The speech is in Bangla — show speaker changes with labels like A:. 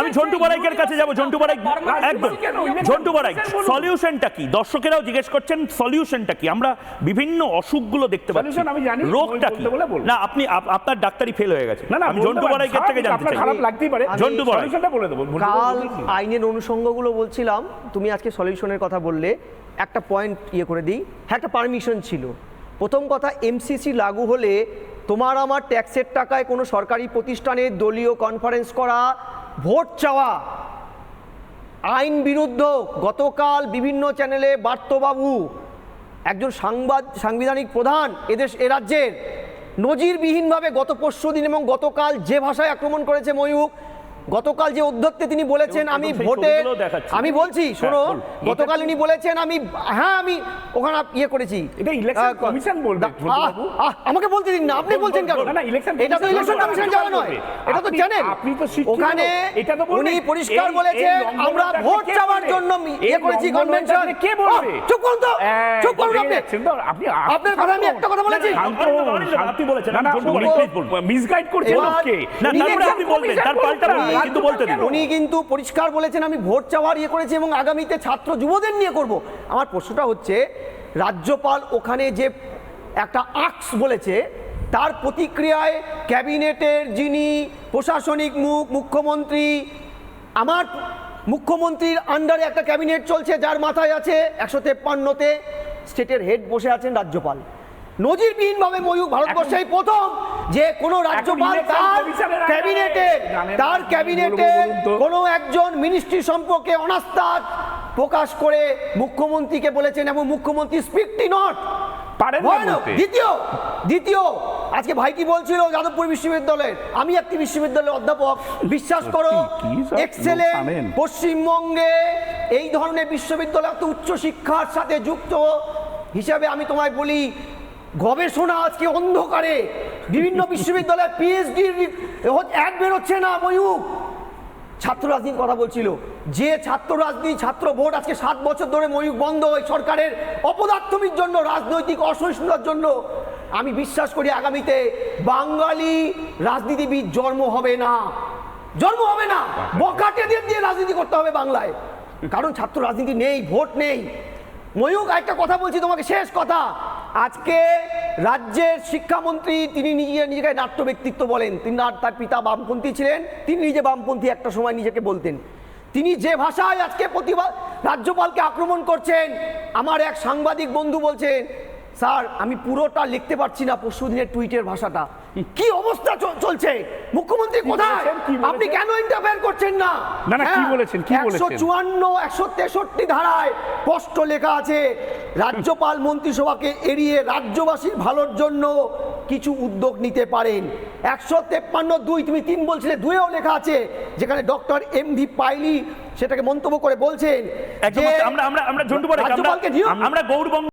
A: আমি ঝন্টু বড়াইকের কাছে যাব ঝন্টু বড়াই একদম। ঝন্টু বড়াই সলিউশনটা কি? দর্শকেরাও জিজ্ঞেস করছেন সলিউশনটা কি? আমরা বিভিন্ন অসুখগুলো দেখতে পাচ্ছি।
B: আমি জানি,
A: রোগটা কি? না আপনি আপনার ডাক্তারি ফেল হয়ে গেছে।
B: না না
A: আমি ঝন্টু বড়াইকের থেকে জানতে
B: আপনার
A: চাই।
B: খারাপ লাগতেই পারে।
A: ঝন্টু বড়াই।
B: সলিউশনটা বলে দেবো
C: কাল আইনের অনুষঙ্গগুলো বলছিলাম তুমি আজকে সলিউশনের কথা বললে। একটা পয়েন্ট ইয়ে করে দিই। হ্যাঁ একটা পারমিশন ছিল। প্রথম কথা এমসিসি লাগু হলে তোমার আমার ট্যাক্সের টাকায় কোনো সরকারি প্রতিষ্ঠানে দলীয় কনফারেন্স করা ভোট চাওয়া। আইন বিরুদ্ধ গতকাল বিভিন্ন চ্যানেলে বার্তবাবু, একজন সাংবাদ, সাংবিধানিক প্রধান এদেশ, এ রাজ্যের নজিরবিহীনভাবে গত পরশু দিন এবং গতকাল যে ভাষায় আক্রমণ করেছে ময়ূক গতকাল যে অধ্যত্তে তিনি বলেছেন আমি ভোটে আমি বলছি শোনো গতকাল উনি বলেছেন আমি হ্যাঁ আমি ওখানে ইয়ে করেছি।
B: এটা
C: আহ,
B: commission বলবে,
C: আমাকে বলতে দিন না আপনি বলছেন কেন?
B: না, না, election
C: এটা তো ইলেকশন কমিশন যাওয়া নয়। এটা তো জানেন
B: আপনি তো
C: ওখানে
B: এটা তো
C: উনি পরিষ্কার বলেছেন আমরা ভোট চাওয়ার জন্য ইয়ে করেছি কনভেনশন
B: কে বলবে?
C: চুপ করুন তো চুপ করুন আপনি
B: আপনি।
C: আপনার কথা আমি একটা কথা বলেছি।
A: আপনি বলেছেন,
B: না, না। মিসগাইড করছেন লোককে।
A: না তারপরে আপনি বলবেন তার পাল্টা কিন্তু বলতে দিন
C: উনি কিন্তু পরিষ্কার বলেছেন আমি ভোট চাওয়ার ইয়ে করেছি এবং আগামীতে ছাত্র যুবদের নিয়ে করব। আমার প্রশ্নটা হচ্ছে রাজ্যপাল ওখানে যে একটা আক্স বলেছে তার প্রতিক্রিয়ায় ক্যাবিনেটের যিনি প্রশাসনিক মুখ মুখ্যমন্ত্রী আমার মুখ্যমন্ত্রীর আন্ডারে একটা ক্যাবিনেট চলছে যার মাথায় আছে একশো তেপ্পান্নতে স্টেটের হেড বসে আছেন রাজ্যপাল। নজিরবিহীনভাবে ময়ূর ভারতবর্ষেই প্রথম যে কোনো রাজ্যপাল তার ক্যাবিনেটের তার
B: কি
C: ক্যাবিনেটের
B: বলব বলুন তো?
C: কোনো একজন মিনিস্ট্রি সম্পর্কে অনাস্থা প্রকাশ করে মুখ্যমন্ত্রীকে বলেছেন এবং মুখ্যমন্ত্রী স্পিকটি নট
B: পারেন
C: দ্বিতীয় দ্বিতীয় আজকে ভাই কি বলছিল? যাদবপুর বিশ্ববিদ্যালয়ের। আমি একটি বিশ্ববিদ্যালয়ের অধ্যাপক। বিশ্বাস করো এক্সেলে পশ্চিমবঙ্গে এই ধরনের বিশ্ববিদ্যালয় এত উচ্চ শিক্ষার সাথে যুক্ত। হিসাবে আমি তোমায় বলি গবেষণা আজকে অন্ধকারে বিভিন্ন বিশ্ববিদ্যালয়ে পিএইচডি এক বেরোচ্ছে না ময়ূক ছাত্র রাজনীতির কথা বলছিল। যে ছাত্র রাজনীতি, ছাত্র ভোট আজকে সাত বছর ধরে ময়ূক বন্ধ ওই সরকারের অপদার্থমির জন্য, রাজনৈতিক অসহিষ্ণুতার জন্য। আমি বিশ্বাস করি আগামীতে বাঙালি রাজনীতিবিদ জন্ম হবে না। জন্ম হবে না। বকাটেদের দিয়ে রাজনীতি করতে হবে বাংলায়। কারণ ছাত্র রাজনীতি নেই, ভোট নেই। ময়ূক একটা কথা বলছি তোমাকে, শেষ কথা। আজকে রাজ্যের শিক্ষামন্ত্রী, তিনি নিজে নিজেকে নাট্য ব্যক্তিত্ব বলেন। তিনি তার পিতা বামপন্থী ছিলেন, তিনি নিজে বামপন্থী একটা সময় নিজেকে বলতেন। তিনি যে ভাষায় আজকে প্রতিবাদ, রাজ্যপালকে আক্রমণ করছেন, আমার এক সাংবাদিক বন্ধু বলছেন স্যার আমি পুরোটা লিখতে পারছি না পরশু দিনের টুইটের ভাষাটা কি অবস্থা চলছে মুখ্যমন্ত্রী কোথায়? আপনি কেন ইন্টারফেয়ার করছেন না
B: না, না, কি
C: হ্যাঁ,
B: বলেছেন? কি বলেছেন?
C: 154 একশো তেষট্টি ধারায় স্পষ্ট লেখা আছে রাজ্যপাল মন্ত্রিসভাকে এড়িয়ে রাজ্যবাসীর ভালোর জন্য কিছু উদ্যোগ নিতে পারেন একশো তেপ্পান্ন দুই তুমি তিন বলছিলে দুয়েও লেখা আছে যেখানে ডক্টর এম ভি পাইলি সেটাকে মন্তব্য করে বলছেন
A: আমরা আমরা আমরা আমরা গৌরবঙ্গ